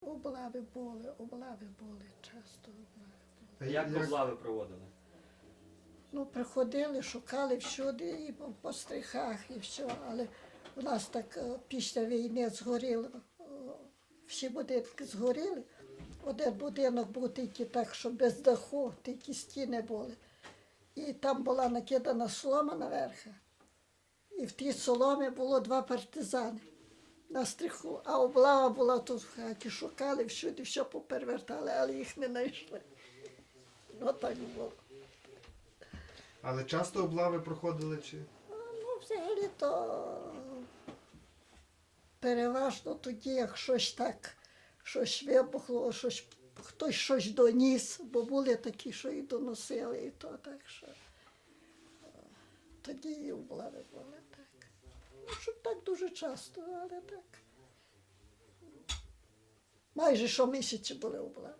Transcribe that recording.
Облави були, облави були часто. Облави. А Як облави проводили? Ну, приходили, шукали всюди, і по, по стрихах, і все. Але у нас так е, після війни згоріло, е, всі будинки згоріли. Один будинок був тільки так, що без даху, тільки стіни були. І там була накидана солома наверх. І в тій соломі було два партизани на стриху, а облава була тут в хаті. Шукали всюди, все поперевертали, але їх не знайшли. Ну так було. Але часто облави проходили чи? Ну, взагалі то переважно тоді, як щось так, щось вибухло, щось, хтось щось доніс, бо були такі, що і доносили, і то так що. е, Тоді і облави були так. Ну, щоб так дуже часто, але так. Майже щомісяці були облави.